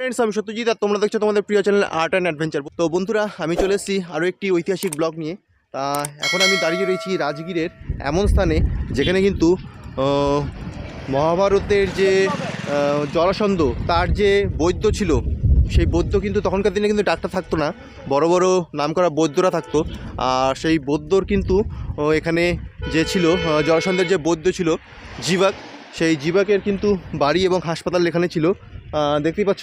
Friends আমি সত্যজিৎ আর তোমরা দেখছ তোমাদের প্রিয় চ্যানেল আর্ট অ্যান্ড অ্যাডভেঞ্চার তো বন্ধুরা আমি চলে এসেছি আরও একটি ঐতিহাসিক ব্লগ নিয়ে। তা এখন আমি দাঁড়িয়ে রয়েছি রাজগীরের এমন স্থানে যেখানে কিন্তু মহাভারতের যে আহ, জরাসন্ধ তার যে বৈদ্য ছিল সেই বৈদ্য কিন্তু তখনকার দিনে কিন্তু ডাক্তার থাকতো না। বড় বড় নামকরা বৈদ্যরা থাকতো। আর সেই বৈদ্যর কিন্তু এখানে যে ছিল আহ, জরাসন্ধের যে বৈদ্য ছিল জীবাক সেই জীবাকের কিন্তু বাড়ি এবং হাসপাতাল এখানে ছিল। দেখতেই পাচ্ছ।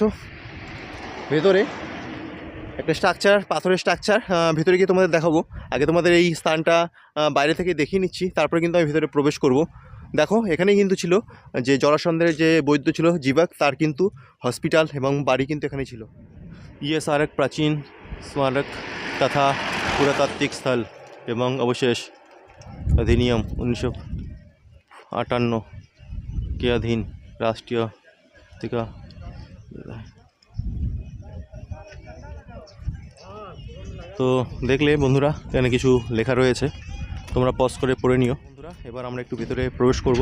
ভেতরে একটা স্ট্রাকচার পাথরের স্ট্রাকচার ভেতরে গিয়ে তোমাদের দেখাবো। আগে তোমাদের এই স্থানটা বাইরে থেকে দেখিয়ে নিচ্ছি, তারপরে কিন্তু আমি ভেতরে প্রবেশ করব। দেখো, এখানেই কিন্তু ছিল যে জলাসন্ধের যে বৈদ্য ছিল, জীবাক, তার কিন্তু হসপিটাল এবং বাড়ি কিন্তু এখানে ছিল। ইয়ে স্মারক প্রাচীন স্মারক তথা পুরাতাত্ত্বিক স্থল এবং অবশেষ অধিনিয়ম উনিশশো আটান্ন, কে অধীন রাষ্ট্রীয় থেকে তো দেখলে বন্ধুরা, এখানে কিছু লেখা রয়েছে। তোমরা পজ করে পড়ে নিও। বন্ধুরা, এবার আমরা একটু ভিতরে প্রবেশ করব।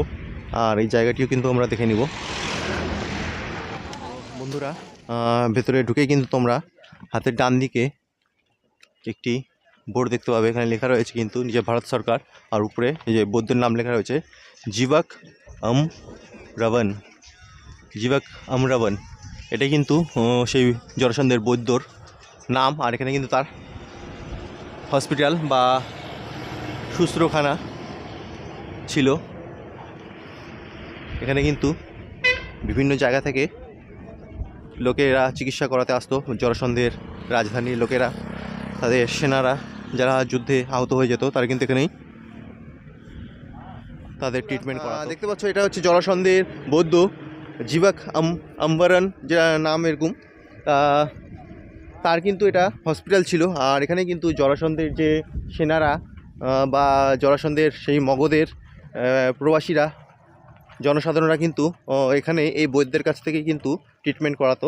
আর এই জায়গাটিও কিন্তু আমরা দেখে নিব। বন্ধুরা ভেতরে ঢুকে কিন্তু তোমরা হাতের ডান দিকে একটি বোর্ড দেখতে পাবে। এখানে লেখা রয়েছে কিন্তু নিজে ভারত সরকার। আর উপরে এই যে বৌদ্ধের নাম লেখা রয়েছে, জীবাক আম রাবণ জীবাক আম রাবণ এটা কিন্তু সেই জরাসন্ধের বৈদ্যর নাম আর এখানে কিন্তু তার হসপিটাল বা শুশ্রূখানা ছিল। এখানে কিন্তু বিভিন্ন জায়গা থেকে লোকেরা চিকিৎসা করাতে আসতো। জরাসন্ধের রাজধানীর লোকেরা তাদের সেনারা যারা যুদ্ধে আহত হয়ে যেত তারা কিন্তু এখানেই তাদের ট্রিটমেন্ট করা দেখতে পাচ্ছ এটা হচ্ছে জরাসন্ধের বৌদ্ধ জীবাক আম আম্বারান যা নাম এরকম তার কিন্তু এটা হসপিটাল ছিল। আর এখানে কিন্তু জরাসন্ধের যে সেনারা বা জরাসন্ধের সেই মগধের আহ, প্রবাসীরা জনসাধারণরা কিন্তু এখানে এই বৈদ্যের কাছ থেকে কিন্তু ট্রিটমেন্ট করাতো।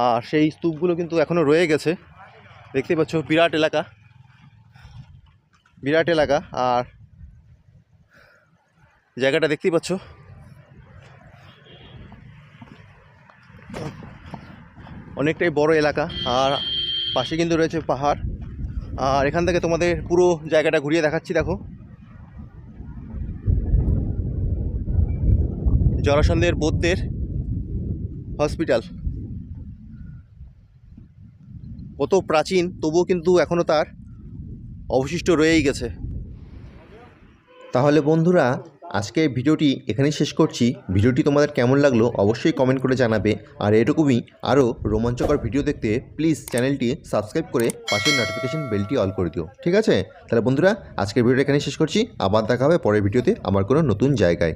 আর সেই স্তূপগুলো কিন্তু এখনও রয়ে গেছে। দেখতে পাচ্ছ বিরাট এলাকা। বিরাট এলাকা। আর জায়গাটা দেখতেই পাচ্ছ অনেকটাই বড় এলাকা, আর পাশে কিন্তু রয়েছে পাহাড়। আর এখান থেকে তোমাদের পুরো জায়গাটা ঘুরিয়ে দেখাচ্ছি, দেখো। জরাসন্ধের বৌদ্ধের হসপিটাল। কত প্রাচীন, তবুও কিন্তু এখনও তার অবশিষ্ট রয়েই গেছে। তাহলে বন্ধুরা আজকে ভিডিওটি এখানেই শেষ করছি। ভিডিওটি তোমাদের কেমন লাগল অবশ্যই কমেন্ট করে জানাবে। আর এরকমই আরও রোমাঞ্চকর ভিডিও দেখতে প্লিজ চ্যানেলটি সাবস্ক্রাইব করে পাশের নোটিফিকেশন বেলটি অল করে দিও। ঠিক আছে? তাহলে বন্ধুরা, আজকের ভিডিওটা এখানেই শেষ করছি। আবার দেখা হবে পরের ভিডিওতে আমার কোনো নতুন জায়গায়।